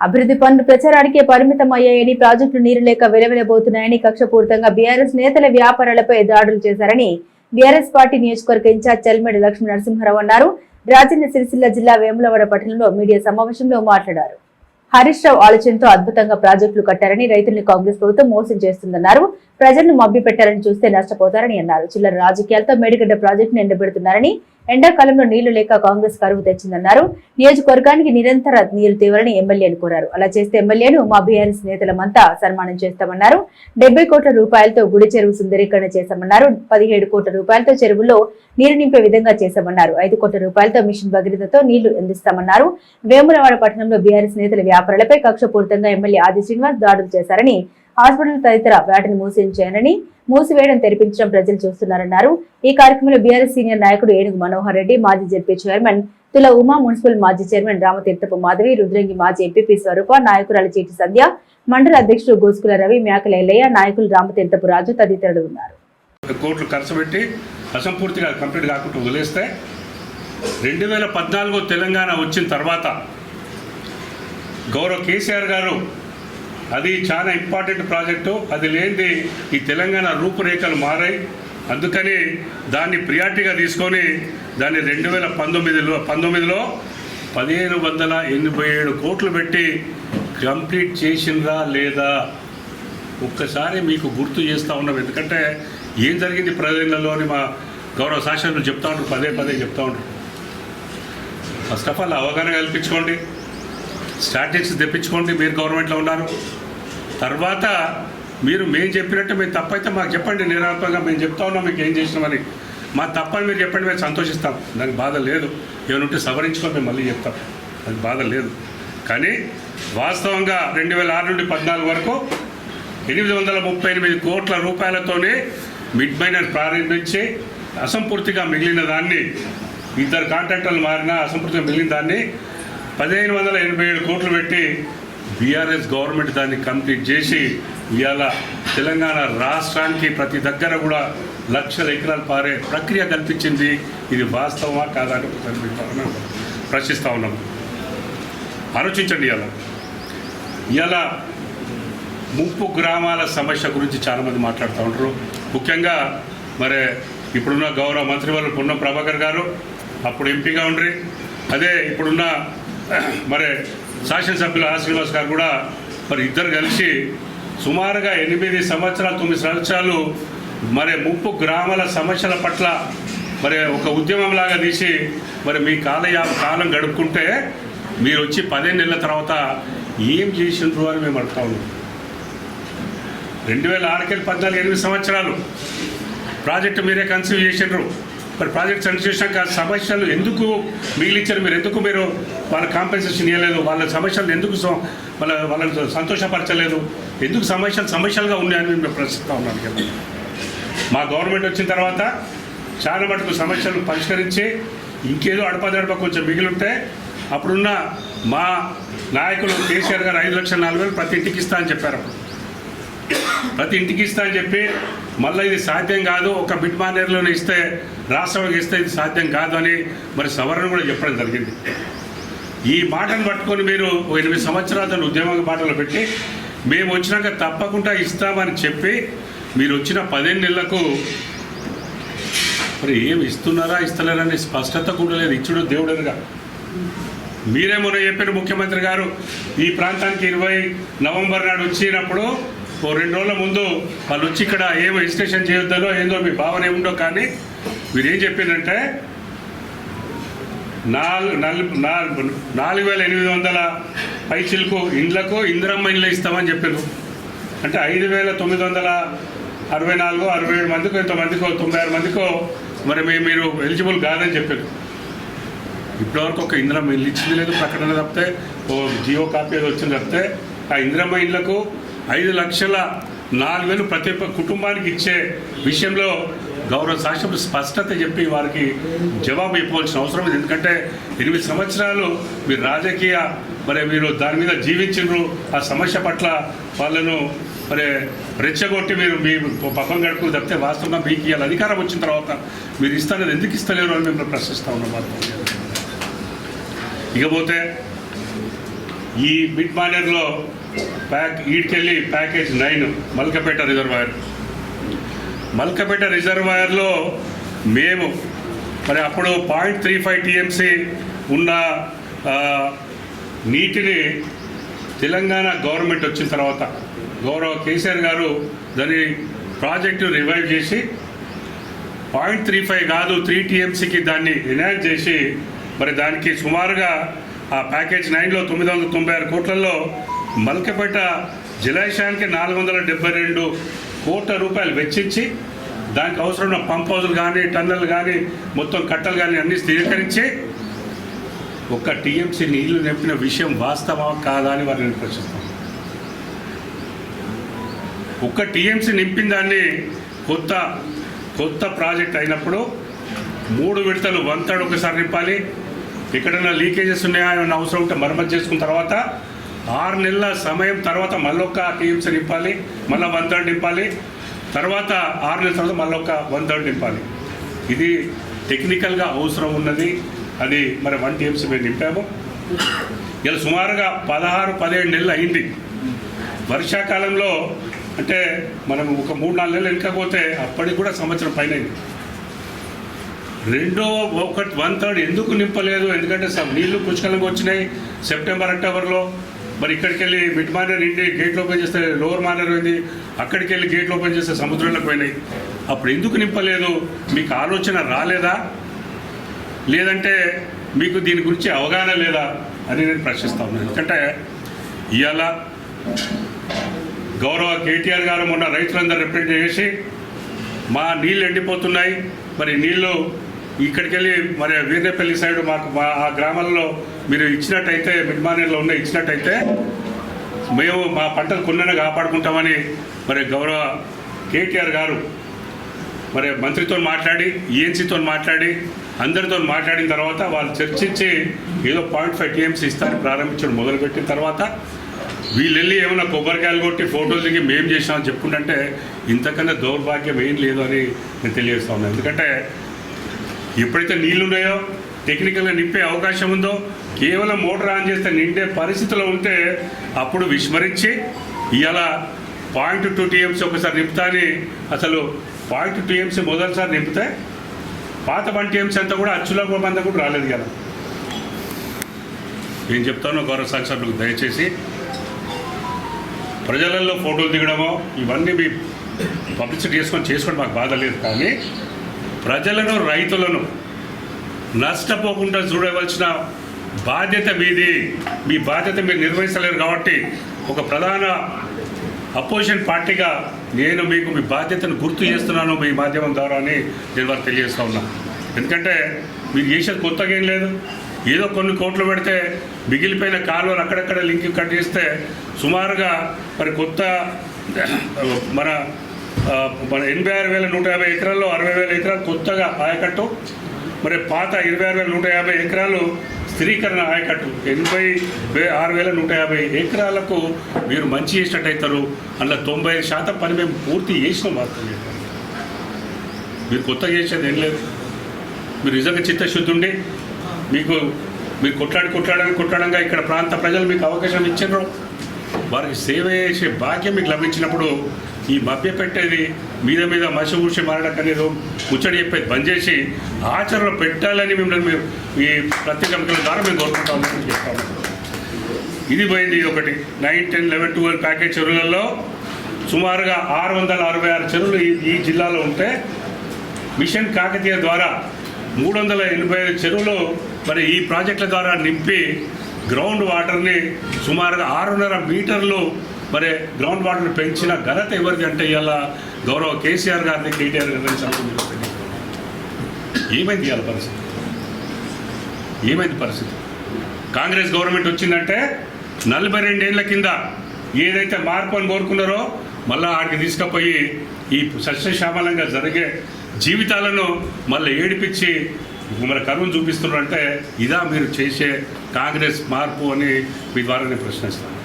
అభివృద్ధి పనులు ప్రచారానికే పరిమితం అయ్యాయని ప్రాజెక్టులు నీరు లేక వెలవెలబోతున్నాయని కక్షపూరితంగా బీఆర్ఎస్ నేతల వ్యాపారాలపై దాడులు చేశారని బీఆర్ఎస్ పార్టీ నియోజకవర్గ ఇన్ఛార్జ్ చల్మేడి లక్ష్మీ నరసింహారావు అన్నారు. రాజన్న సిరిసిల్ల జిల్లా వేములవాడ పట్టణంలో మీడియా సమావేశంలో మాట్లాడారు. హరీష్ రావు ఆలోచనతో అద్భుతంగా ప్రాజెక్టులు కట్టారని రైతుల్ని కాంగ్రెస్ ప్రభుత్వం మోసం చేస్తుందన్నారు. ప్రజలను మభ్యపెట్టారని చూస్తే నష్టపోతారని అన్నారు. చిల్లర రాజకీయాలతో మేడిగడ్డ ప్రాజెక్టును ఎండబెడుతున్నారని ఎండాకాలంలో నీళ్ళు లేక కాంగ్రెస్ కరువు తెచ్చిందన్నారు. నియోజకవర్గానికి నిరంతర నీరు తేవాలని ఎమ్మెల్యేను కోరారు. అలా చేస్తే ఎమ్మెల్యేను మా బీఆర్ఎస్ నేతలమంతా సన్మానం చేస్తామన్నారు. డెబ్బై కోట్ల రూపాయలతో గుడి చెరువు సుందరీకరణ చేశామన్నారు. పదిహేడు కోట్ల రూపాయలతో చెరువులో నీరు నింపే విధంగా చేశామన్నారు. ఐదు కోట్ల రూపాయలతో మిషన్ భగీరథతో నీళ్ళు అందిస్తామన్నారు. వేములవాడ పట్టణంలో బీఆర్ఎస్ నేతల వ్యాపారాలపై కక్షపూరితంగా ఎమ్మెల్యే ఆది శ్రీనివాస్ దాడులు చేశారని హాస్పిటల్ తదితర వాటిని మూసేయించారని మూసివేయడం తెరిపించడం ప్రజలు చూస్తున్నారన్నారు. ఈ కార్యక్రమంలో బీఆర్ఎస్ సీనియర్ నాయకుడు ఏనుగు మనోహర్ రెడ్డి మాజీ ZP chairman Tula Uma municipal మాజీ చైర్మన్ రామతీర్థపు మాధవి రుద్రంగి మాజీ ఎంపీపీ స్వరూప నాయకురాలు చేటి సంధ్య మండల అధ్యక్షుడు గోసుకుల రవి మేకల ఎల్లయ్య నాయకులు రామతీర్థపు రాజు తదితరులు ఉన్నారు. కోట్లు ఖర్చు పెట్టి అసంపూర్తిగా కంప్లీట్ కాకుండా వదిలేస్తే రెండు వేల పద్నాలుగు తెలంగాణ వచ్చిన తర్వాత గౌరవ కేసీఆర్ గారు అది చాలా ఇంపార్టెంట్ ప్రాజెక్టు అది లేనిది ఈ తెలంగాణ రూపురేఖలు మారాయి. అందుకని దాన్ని ప్రియారిటీగా తీసుకొని దాన్ని రెండు వేల పంతొమ్మిదిలో పంతొమ్మిదిలో పదిహేను వందల ఎనభై ఏడు కోట్లు పెట్టి కంప్లీట్ చేసిందా లేదా ఒక్కసారి మీకు గుర్తు చేస్తూ ఉన్నాం. ఎందుకంటే ఏం జరిగింది ప్రజలలో అని మా గౌరవ శాసనలు చెప్తా ఉంటారు పదే పదే చెప్తా ఉంటారు. ఫస్ట్ ఆఫ్ ఆల్ అవగాహన కల్పించుకోండి. స్టాటిస్టిక్స్ తెప్పించుకోండి మీరు గవర్నమెంట్లో ఉన్నారు. తర్వాత మీరు మేము చెప్పినట్టు మేము తప్పైతే మాకు చెప్పండి నిరాత్మకంగా మేము చెప్తా ఉన్నాం మీకు ఏం చేసినామని మా తప్పని మీరు చెప్పండి మేము సంతోషిస్తాం. దానికి బాధ లేదు. ఏమనుంటే ఉంటే సవరించుకొని మేము మళ్ళీ చెప్తాం. అది బాధ లేదు. కానీ వాస్తవంగా రెండు వేల ఆరు నుండి పద్నాలుగు వరకు ఎనిమిది వందల ముప్పై ఎనిమిది కోట్ల రూపాయలతోనే మిడ్ మైనర్ ప్రారంభించి అసంపూర్తిగా మిగిలిన దాన్ని ఇద్దరు కాంట్రాక్టర్లు మారిన అసంపూర్తిగా మిగిలిన దాన్ని పదిహేను వందల ఎనభై ఏడు కోట్లు పెట్టి బీఆర్ఎస్ గవర్నమెంట్ దాన్ని కంప్లీట్ చేసి ఇవాళ తెలంగాణ రాష్ట్రానికి ప్రతి దగ్గర కూడా లక్షల ఎకరాలు పారే ప్రక్రియ కల్పించింది. ఇది వాస్తవమా కాదా అని ప్రశ్నిస్తూ ఉన్నాం. ఆలోచించండి ఇవాళ. ఇవాళ ముప్పు గ్రామాల సమస్య గురించి చాలామంది మాట్లాడుతూ ఉంటారు. ముఖ్యంగా మరి ఇప్పుడున్న గౌరవ మంత్రివర్లు పున్న ప్రభాకర్ గారు అప్పుడు ఎంపీగా ఉండ్రి. అదే ఇప్పుడున్న మరి శాసనసభ్యులు ఆ శ్రీనివాస్ గారు కూడా మరి ఇద్దరు కలిసి సుమారుగా ఎనిమిది సంవత్సరాలు తొమ్మిది సంవత్సరాలు మరి ముప్పు గ్రామాల సమస్యల పట్ల మరి ఒక ఉద్యమంలాగా తీసి మరి మీ కాలయా కాలం గడుపుకుంటే మీరు వచ్చి పదిహేను నెలల తర్వాత ఏం చేసిండ్రు అని మేము అడుగుతా ఉన్నాం. రెండు వేల ఆరుకెళ్ళి పద్నాలుగు ఎనిమిది సంవత్సరాలు ప్రాజెక్టు మీరే కన్సీవ్ చేసిండ్రు. మరి ప్రాజెక్ట్ కన్సీవ్ చేసినాక సమస్యలు ఎందుకు మిగిలిచ్చారు? మీరు ఎందుకు మీరు వాళ్ళ కాంపెన్సేషన్ ఇవ్వలేదు వాళ్ళ సమస్యలు ఎందుకు సో- వాళ్ళ వాళ్ళని సంతోషపరచలేదు? ఎందుకు సమస్యలు సమస్యలుగా ఉన్నాయని మేము ప్రశ్నిస్తూ ఉన్నాను కదా. మా గవర్నమెంట్ వచ్చిన తర్వాత చాలా మటుకు సమస్యలు పరిష్కరించి ఇంకేదో అడపదడప కొంచెం మిగిలింటే అప్పుడున్న మా నాయకులు కేసీఆర్ గారు ఐదు లక్షల నాలుగు వేలు ప్రతి ఇంటికి ఇస్తా అని చెప్పారు అప్పుడు. ప్రతి ఇంటికి ఇస్తా అని చెప్పి మళ్ళీ ఇది సాధ్యం కాదు ఒక బిడ్ మానేర్లోనే ఇస్తే రాష్ట్రానికి ఇస్తే ఇది సాధ్యం కాదు అని మరి సవరణ కూడా చెప్పడం జరిగింది. ఈ మాటను పట్టుకొని మీరు ఎనిమిది సంవత్సరాలు ఉద్యమ మాటలు పెట్టి మేము వచ్చినాక తప్పకుండా ఇస్తామని చెప్పి మీరు వచ్చిన పదిహేను నెలలకు మరి ఏమి ఇస్తున్నారా ఇస్తలేరని స్పష్టత కూడా లేదు. ఇచ్చుడు దేవుడుగా మీరేమో చెప్పిన ముఖ్యమంత్రి గారు ఈ ప్రాంతానికి ఇరవై నవంబర్ నాడు వచ్చినప్పుడు ఓ రెండు రోజుల ముందు వాళ్ళు వచ్చి ఇక్కడ ఏం రిజిస్ట్రేషన్ చేయొద్దో ఏందో మీ భావన ఏముందో కానీ మీరు ఏం చెప్పిందంటే నాలుగు నల్- నాలుగు నాలుగు వేల ఎనిమిది వందల పైచిలకు ఇండ్లకు ఇందిరమ్మ ఇండ్లు ఇస్తామని చెప్పారు అంటే ఐదు వేల తొమ్మిది వందల అరవై నాలుగు అరవై ఏడు మందికో ఎంతమందికో తొంభై ఆరు మందికో మరి మీ- మీరు ఎలిజిబుల్ కాదని చెప్పారు ఇప్పటివరకు ఒక ఇందిరమ్మ ఇల్లు ఇచ్చింది లేదు ప్రకటన తప్పితే ఓ జియో కాపీ అది వచ్చింది తప్పితే ఆ ఇందిరమ్మ ఇళ్ళకు ఐదు లక్షల నాలుగు వేలు ప్రతి ఒక్క కుటుంబానికి ఇచ్చే విషయంలో గౌరవ శాసనసభ్యులు స్పష్టత చెప్పి వారికి జవాబు ఇవ్వవలసిన అవసరం ఉంది ఎందుకంటే ఎనిమిది సంవత్సరాలు మీరు రాజకీయ మరి మీరు దాని మీద జీవించిండ్రు ఆ సమస్య పట్ల వాళ్ళను మరి రెచ్చగొట్టి మీరు మీ పక్కన గడుపుకుని తప్పితే వాస్తవంగా మీకు ఇవాళ అధికారం వచ్చిన తర్వాత మీరు ఇస్తానని ఎందుకు ఇస్తలేరు అని మేము ప్రశ్నిస్తా ఉన్నాం. ఇకపోతే ఈ మిడ్ మానేర్లో pack ఈడికెళ్ళి package nine Malkapet reservoir. Malkapet రిజర్వాయర్లో మేము మరి అప్పుడు పాయింట్ త్రీ ఫైవ్ టీఎంసీ ఉన్న నీటిని తెలంగాణ గవర్నమెంట్ వచ్చిన తర్వాత గౌరవ కేసీఆర్ గారు దాని ప్రాజెక్టు రివైవ్ చేసి పాయింట్ త్రీ ఫైవ్ కాదు త్రీ టీఎంసీకి దాన్ని ఎనాక్ట్ చేసి మరి దానికి సుమారుగా ఆ ప్యాకేజ్ నైన్లో తొమ్మిది వందల తొంభై ఆరు కోట్లలో మల్కపేట జలాశయానికి నాలుగు వందల డెబ్బై రెండు కోట్ల రూపాయలు వెచ్చించి దానికి అవసరమైన పంప్ హౌజులు కానీ టన్నెల్ కానీ మొత్తం కట్టలు కానీ అన్నీ స్థిరీకరించి ఒక్క టీఎంసీ నీళ్ళు నింపిన విషయం వాస్తవం కాదా అని వారిని ప్రశ్నిస్తాం. ఒక్క టీఎంసీ నింపిన దాన్ని కొత్త కొత్త ప్రాజెక్ట్ అయినప్పుడు మూడు విడతలు వంతడు ఒకసారి నింపాలి. ఎక్కడైనా లీకేజెస్ ఉన్నాయా ఏమైనా అవసరం ఉంటే మరమ్మతు చేసుకున్న తర్వాత ఆరు నెలల సమయం తర్వాత మళ్ళొక్క టీఎంసీ నింపాలి మళ్ళీ వన్ థర్డ్ నింపాలి తర్వాత ఆరు నెలల తర్వాత మళ్ళొక్క వన్ థర్డ్ నింపాలి. ఇది టెక్నికల్గా అవసరం ఉన్నది అది మరి వన్ టీఎంసీ మేము నింపాము. ఇలా సుమారుగా పదహారు పదిహేడు నెలలు అయింది. వర్షాకాలంలో అంటే మనం ఒక మూడు నాలుగు నెలలు వెనుకపోతే అప్పటికి కూడా సంవత్సరం పైన రెండవ రెండో వన్ థర్డ్ ఎందుకు నింపలేదు? ఎందుకంటే స- నీళ్ళు పుష్కలంగా వచ్చినాయి సెప్టెంబర్ అక్టోబర్లో. మరి ఇక్కడికి వెళ్ళి మిడ్ మానర్ ఇండి గేట్లు ఓపెన్ చేస్తే లోవర్ మానర్ ఉంది అక్కడికి వెళ్ళి గేట్లు ఓపెన్ చేస్తే సముద్రంలోకి పోయినాయి. అప్పుడు ఎందుకు నింపలేదు? మీకు ఆలోచన రాలేదా? లేదంటే మీకు దీని గురించి అవగాహన లేదా అని నేను ప్రశ్నిస్తా ఉన్నాను. ఎందుకంటే ఇవాళ గౌరవ కేటీఆర్ గారు మొన్న రైతులందరూ రిప్రజెంట్ చేసి మా నీళ్ళు ఎండిపోతున్నాయి. మరి నీళ్ళు ఇక్కడికి వెళ్ళి మరి వీరేపల్లి సైడ్ మాకు మా ఆ గ్రామాల్లో మీరు ఇచ్చినట్టయితే మిడ్మానేర్లో ఉన్న ఇచ్చినట్టయితే మేము మా పంటలు కొన్నైనా కాపాడుకుంటామని మరి గౌరవ కేటీఆర్ గారు మరి మంత్రితో మాట్లాడి ఈఎన్సీతో మాట్లాడి అందరితో మాట్లాడిన తర్వాత వాళ్ళు చర్చించి ఏదో పాయింట్ ఫైవ్ టీఎంసీ ఇస్తారని ప్రారంభించడం మొదలుపెట్టిన తర్వాత వీళ్ళు వెళ్ళి ఏమైనా కొబ్బరికాయలు కొట్టి ఫోటోలు దిగి మేము చేసామని చెప్పుకుంటే ఇంతకన్నా దౌర్భాగ్యం ఏం లేదు అని నేను తెలియజేస్తా ఉన్నాను ఎందుకంటే ఎప్పుడైతే నీళ్ళు ఉన్నాయో టెక్నికల్గా నింపే అవకాశం ఉందో కేవలం మోటార్ ఆన్ చేస్తే నిండే పరిస్థితిలో ఉంటే అప్పుడు విస్మరించి ఇవాళ పాయింట్ టూ టీఎంసీ ఒకసారి నింపుతా అసలు పాయింట్ టూ టీఎంసీ మొదటిసారి నింపితే పాత వన్ టీఎంసీ అంతా కూడా అచ్చులో మంది కూడా రాలేదు కదా నేను చెప్తాను గౌరవ సాక్షాత్కు దయచేసి ప్రజలలో ఫోటోలు దిగడమో ఇవన్నీ మీ పబ్లిసిటీ చేసుకొని చేసుకోవడం మాకు బాధ లేదు. కానీ ప్రజలను రైతులను నష్టపోకుండా చూడవలసిన బాధ్యత మీది. మీ బాధ్యత మీరు నిర్వహించలేరు కాబట్టి ఒక ప్రధాన అపోజిషన్ పార్టీగా నేను మీకు మీ బాధ్యతను గుర్తు చేస్తున్నాను మీ మాధ్యమం ద్వారా అని నేను వారు తెలియజేస్తూ ఉన్నా. ఎందుకంటే మీరు చేసేది కొత్తగా ఏం లేదు. ఏదో కొన్ని కోట్లు పెడితే మిగిలిపోయిన కాలువలు అక్కడక్కడ లింక్ కట్ చేస్తే సుమారుగా మరి కొత్త మన మన ఎనభై ఆరు వేల నూట యాభై ఎకరాల్లో అరవై వేల ఎకరాలు కొత్తగా ఆయకట్టు. మరి పాత ఇరవై ఆరు వేల నూట యాభై ఎకరాలు స్థిరీకరణ ఆయకట్టు. ఎనభై ఆరు వేల నూట యాభై ఎకరాలకు మీరు మంచి చేసినట్టు అవుతారు అందులో తొంభై ఐదు శాతం పని మేము పూర్తి చేసినాం వాస్తవం మీరు కొత్తగా చేసేది ఏం లేదు. మీరు నిజంగా చిత్తశుద్ధి ఉండి మీకు మీరు కొట్లాడి కొట్లాడని కొట్లాడంగా ఇక్కడ ప్రాంత ప్రజలు మీకు అవకాశం ఇచ్చారు వారికి సేవ చేసే భాగ్యం మీకు లభించినప్పుడు ఈ మభ్య పెట్టేది మీద మీద మసి ఊసి మారడం అనేది ముచ్చడి చెప్పేది బంద్ చేసి ఆచరణ పెట్టాలని మిమ్మల్ని మేము ఈ ప్రత్యేక ద్వారా మేము కోరుకుంటామని చెప్తాము ఇది పోయింది ఇది ఒకటి. Nine ten eleven twelve package చెరువులలో సుమారుగా ఆరు వందల అరవై ఆరు చెరువులు ఈ ఈ జిల్లాలో ఉంటే మిషన్ కాకతీయ ద్వారా మూడు వందల ఎనభై ఐదు చెరువులు మరి ఈ ప్రాజెక్టుల ద్వారా నింపి గ్రౌండ్ వాటర్ని సుమారుగా ఆరున్నర మీటర్లు మరి గ్రౌండ్ వాటర్ని పెంచిన ఘనత ఎవరిది అంటే ఇవాళ గౌరవ కేసీఆర్ గారిని కేటీఆర్ గారిని అనుకుంటున్నారు ఏమైంది ఇవాళ పరిస్థితి? ఏమైంది పరిస్థితి? కాంగ్రెస్ గవర్నమెంట్ వచ్చిందంటే నలభై రెండేళ్ళ కింద ఏదైతే మార్పు అని కోరుకున్నారో మళ్ళీ ఆడికి తీసుకుపోయి ఈ సస్యశ్యామలంగా జరిగే జీవితాలను మళ్ళీ ఏడిపించి మన కరువును చూపిస్తున్నారంటే ఇదా మీరు చేసే కాంగ్రెస్ మార్పు అని మీ ద్వారా నేను ప్రశ్నిస్తాను.